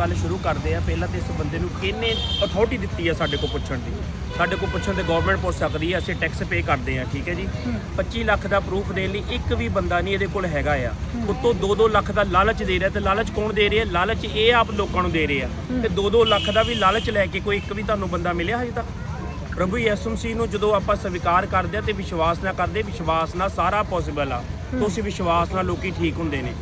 ਗੱਲ ਸ਼ੁਰੂ ਕਰਦੇ ਆ ਪਹਿਲਾਂ ਤੇ ਇਸ ਬੰਦੇ ਨੂੰ ਕਿਹਨੇ ਅਥਾਰਟੀ ਦਿੱਤੀ ਆ ਸਾਡੇ ਕੋਲ ਪੁੱਛਣ ਦੀ? ਸਾਡੇ ਕੋਲ ਪੁੱਛਣ ਤੇ ਗਵਰਨਮੈਂਟ ਪੁੱਛ ਸਕਦੀ ਹੈ ਅਸੀਂ ਟੈਕਸ ਪੇ ਕਰਦੇ ਆ ਠੀਕ ਹੈ ਜੀ? 25 ਲੱਖ ਦਾ ਪ੍ਰੂਫ ਦੇਣ ਲਈ ਇੱਕ ਵੀ ਬੰਦਾ ਨਹੀਂ ਇਹਦੇ ਕੋਲ ਹੈਗਾ ਆ। ਉੱਤੋਂ 2-2 ਲੱਖ ਦਾ ਲਾਲਚ ਦੇ ਰਿਹਾ ਤੇ ਲਾਲਚ ਕੌਣ ਦੇ ਰਿਹਾ? ਲਾਲਚ ਇਹ ਆਪ ਲੋਕਾਂ ਨੂੰ ਦੇ ਰਹੇ। ਆ ਤੇ 2-2 ਲੱਖ ਦਾ ਵੀ ਲਾਲਚ ਲੈ ਕੇ ਕੋਈ ਇੱਕ ਵੀ ਤੁਹਾਨੂੰ ਬੰਦਾ ਮਿਲਿਆ ਹਜੇ ਤੱਕ? ਪ੍ਰਭੂ ਯਿਸੂ ਮਸੀਹ ਨੂੰ ਜਦੋਂ ਆਪਾਂ ਸਵੀਕਾਰ ਕਰਦੇ ਆ ਤੇ ਵਿਸ਼ਵਾਸ ਨਾਲ ਕਰਦੇ ਵਿਸ਼ਵਾਸ ਨਾਲ ਸਾਰਾ ਪੋਸੀਬਲ ਆ। ਤੁਸੀਂ ਵਿਸ਼ਵਾਸ ਨਾਲ ਲੋਕੀ ਠੀਕ ਹੁੰਦੇ ਨੇ।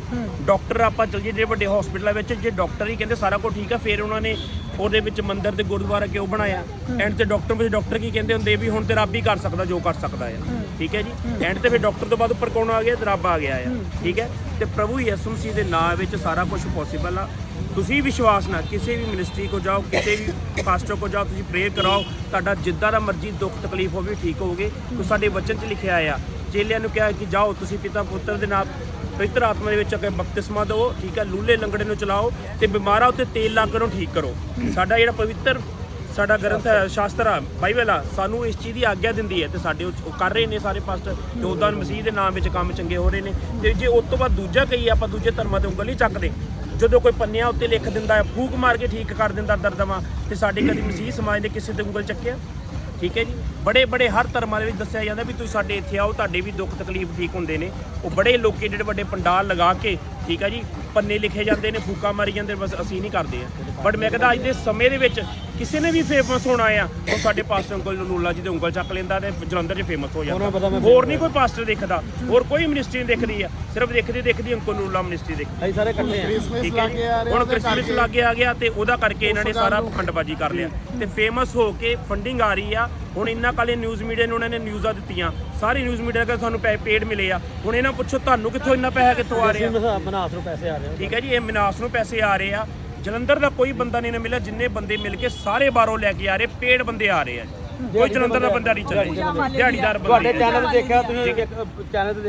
ਡਾਕਟਰ ਆਪਾਂ ਚੱਲ ਜੇ ਵੱਡੇ ਹਸਪੀਟਲਾਂ ਵਿੱਚ ਜੇ ਡਾਕਟਰ ਹੀ ਕਹਿੰਦੇ ਸਾਰਾ ਕੁਝ ਠੀਕ ਆ ਫਿਰ ਉਹਨਾਂ ਨੇ ਉਹਦੇ ਵਿੱਚ ਮੰਦਿਰ ਤੇ ਗੁਰਦੁਆਰਾ ਕਿਉਂ ਬਣਾਇਆ? ਐਂਡ ਤੇ ਡਾਕਟਰ ਵਿੱਚ ਡਾਕਟਰ ਕੀ ਕਹਿੰਦੇ ਹੁੰਦੇ ਵੀ ਹੁਣ ਤੇ ਰੱਬ ਹੀ ਕਰ ਸਕਦਾ ਜੋ ਕਰ ਸਕਦਾ ਆ। ਠੀਕ ਹੈ ਜੀ? ਐਂਡ ਤੇ ਫਿਰ ਡਾਕਟਰ ਤੋਂ ਬਾਅਦ ਉੱਪਰ ਕੌਣ ਆ ਗਿਆ? ਤੇ ਰੱਬ ਆ ਗਿਆ ਆ। ਠੀਕ ਹੈ? ਤੇ ਪ੍ਰਭੂ ਯਿਸੂ ਮਸੀਹ ਦੇ ਨਾਮ ਵਿੱਚ ਸਾਰਾ ਕੁਝ ਪੋਸੀਬਲ ਆ। ਤੁਸੀਂ ਵਿਸ਼ਵਾਸ ਨਾਲ ਕਿਸੇ ਵੀ ਮਿਨਿਸਟਰੀ ਕੋ ਜਾਓ ਕਿਸੇ ਵੀ ਪਾਸਟਰ ਕੋ ਜਾਓ ਤੁਸੀਂ ਪ੍ਰੇਅਰ ਕਰਾਓ ਤੁਹਾਡਾ ਜਿੱਦਾਂ ਦਾ ਮਰਜ਼ੀ ਦੁੱਖ ਤਕਲੀਫ ਹੋਵੇ ਠੀਕ ਹੋਗੇ ਕਿ ਸਾਡੇ ਵਚਨ 'ਚ ਲਿਖਿਆ ਆ ਚੇਲਿਆਂ ਨੂੰ ਕਿਹਾ ਕਿ ਜਾਓ, ਤੁਸੀਂ ਪਿਤਾ ਪੁੱਤਰ ਦੇ ਨਾਮ ਪਵਿੱਤਰ ਆਤਮਾ ਦੇ ਵਿੱਚ ਅਗੇ ਬਪਤਿਸਮਾ ਦਿਓ, ਠੀਕ ਹੈ, ਲੂਲੇ ਲੰਗੜੇ ਨੂੰ ਚਲਾਓ ਤੇ ਬਿਮਾਰਾਂ ਉੱਤੇ ਤੇਲ ਲਾ ਕੇ ਠੀਕ ਕਰੋ। ਸਾਡਾ ਜਿਹੜਾ ਪਵਿੱਤਰ ਸਾਡਾ ਗ੍ਰੰਥ ਹੈ, ਸ਼ਾਸਤਰ ਆ, ਬਾਈਬਲ ਆ, ਸਾਨੂੰ ਇਸ ਚੀਜ਼ ਦੀ ਆਗਿਆ ਦਿੰਦੀ ਹੈ ਤੇ ਸਾਡੇ ਉਹ ਕਰ ਰਹੇ ਨੇ ਸਾਰੇ ਪਾਸਟਰ ਤੇ ਉਦਾਂ ਮਸੀਹ ਦੇ ਨਾਮ ਵਿੱਚ ਕੰਮ ਚੰਗੇ ਹੋ ਰਹੇ ਨੇ ਤੇ ਜੇ ਉਸ ਤੋਂ ਬਾਅਦ ਦੂਜਾ ਕਹੀ ਆਪਾਂ ਦੂਜੇ ਧਰਮਾਂ ਤੇ ਉਂਗਲ ਨਹੀਂ ਚੱਕਦੇ, ਜਦੋਂ ਕੋਈ ਪੰਨਿਆਂ ਉੱਤੇ ਲਿਖ ਦਿੰਦਾ ਫੂਕ ਮਾਰ ਕੇ ਠੀਕ ਕਰ ਦਿੰਦਾ ਦਰਦਮਾ, ਤੇ ਸਾਡੇ ਕਦੀ ਮਸੀਹ ਸਮਾਜ ਨੇ ਕਿਸੇ ਤੇ ਉਂਗਲ ਚੱਕਿਆ? ਠੀਕ ਹੈ ਜੀ? ਬੜੇ ਬੜੇ ਹਰ ਧਰਮਾਂ ਦੇ ਵਿੱਚ ਦੱਸਿਆ ਜਾਂਦਾ ਵੀ ਤੁਸੀਂ ਸਾਡੇ ਇੱਥੇ ਆਓ, ਤੁਹਾਡੇ ਵੀ ਦੁੱਖ ਤਕਲੀਫ ਠੀਕ ਹੁੰਦੇ ਨੇ। ਉਹ ਬੜੇ ਲੋਕੀ ਜਿਹੜੇ ਵੱਡੇ ਪੰਡਾਲ ਲਗਾ ਕੇ ਠੀਕ ਹੈ ਜੀ ਪੰਨੇ ਲਿਖੇ ਜਾਂਦੇ ਨੇ ਫੂਕਾ ਮਾਰੀ ਜਾਂਦੇ ਬਸ ਅਸੀਂ ਨਹੀਂ ਕਰਦੇ ਆ। ਬਟ ਮੈਂ ਕਹਿੰਦਾ ਅੱਜ ਦੇ ਸਮੇਂ ਦੇ ਵਿੱਚ ਕਿਸੇ ਨੇ ਵੀ ਫੇਮਸ ਹੋਣਾ ਆ ਉਹ ਸਾਡੇ ਪਾਸਟਰ ਅੰਕਲ ਨੂਲਾ ਜੀ ਦੇ ਉਂਗਲ ਚੱਕ ਲੈਂਦਾ ਤੇ ਜਲੰਧਰ 'ਚ ਫੇਮਸ ਹੋ ਜਾਂਦਾ। ਹੋਰ ਨਹੀਂ ਕੋਈ ਪਾਸਟਰ ਦੇਖਦਾ ਹੋਰ ਕੋਈ ਮਿਨਿਸਟਰੀ ਨਹੀਂ ਦੇਖਦੀ ਆ ਸਿਰਫ ਦੇਖਦੀ ਦੇਖਦੀ ਅੰਕਲ ਨੂਲਾ ਮਿਨਿਸਟਰੀ ਦੇਖ ਅਸੀਂ ਸਾਰੇ ਇਕੱਠੇ ਆ। ਕ੍ਰਿਸਮਸ ਠੀਕ ਹੈ ਆ ਹੁਣ ਕ੍ਰਿਸਮਸ ਲੱਗੇ ਆ ਗਿਆ ਤੇ ਉਹਦਾ ਕਰਕੇ ਇਹਨਾਂ ਨੇ ਸਾਰਾ ਪਖੰਡਬਾਜ਼ੀ ਕਰ ਲਿਆ। ਤੇ ਫੇਮਸ ਹੋ ਕੇ ਫੰਡਿੰਗ ਆ ਰਹੀ ਆ ਹੁਣ ਇੰਨਾ ਕਾਲੇ ਨਿਊਜ਼ ਮੀਡੀਆ ਨੂੰ ਉਹਨਾਂ ਨੇ ਨਿਊਜ਼ਾਂ ਦਿੱਤੀਆਂ। ਸਾਰੀ ਨਿਊਜ਼ ਮੀਡੀਆ ਦਾ ਤੁਹਾਨੂੰ ਪੈ ਪੇਡ ਮਿਲੇ ਆ। ਹੁਣ ਇਹਨਾਂ ਪੁੱਛੋ ਤੁਹਾਨੂੰ ਕਿੱਥੋਂ ਇੰਨਾ ਪੈਸਾ ਕਿੱਥੋਂ ਆ ਰਿਹਾ? ਬਨਾਸ ਨੂੰ ਪੈਸੇ ਆ ਰਹੇ ਠੀਕ ਹੈ ਜੀ ਇਹ ਮਿਨਾਸ ਨੂੰ ਪੈਸੇ ਆ ਰਹੇ ਆ। ਜਲੰਧਰ ਦਾ ਕੋਈ ਬੰਦਾ ਨਹੀਂ ਨਾ ਮਿਲਿਆ ਜਿੰਨੇ ਬੰਦੇ ਮਿਲ ਕੇ ਸਾਰੇ ਬਾਹਰੋਂ ਲੈ ਕੇ ਆ ਰਹੇ ਪੇਡ ਬੰਦੇ ਆ ਰਹੇ ਆ। ਕੋਈ ਜਲੰਧਰ ਦਾ ਬੰਦਾ ਨਹੀਂ ਚੱਲਿਆ। ਦਿਹਾੜੀਦਾਰ ਬੰਦੇ ਤੁਹਾਡੇ। ਚੈਨਲ ਤੇ ਦੇਖਿਆ ਤੁਸੀਂ? ਚੈਨਲ ਤੇ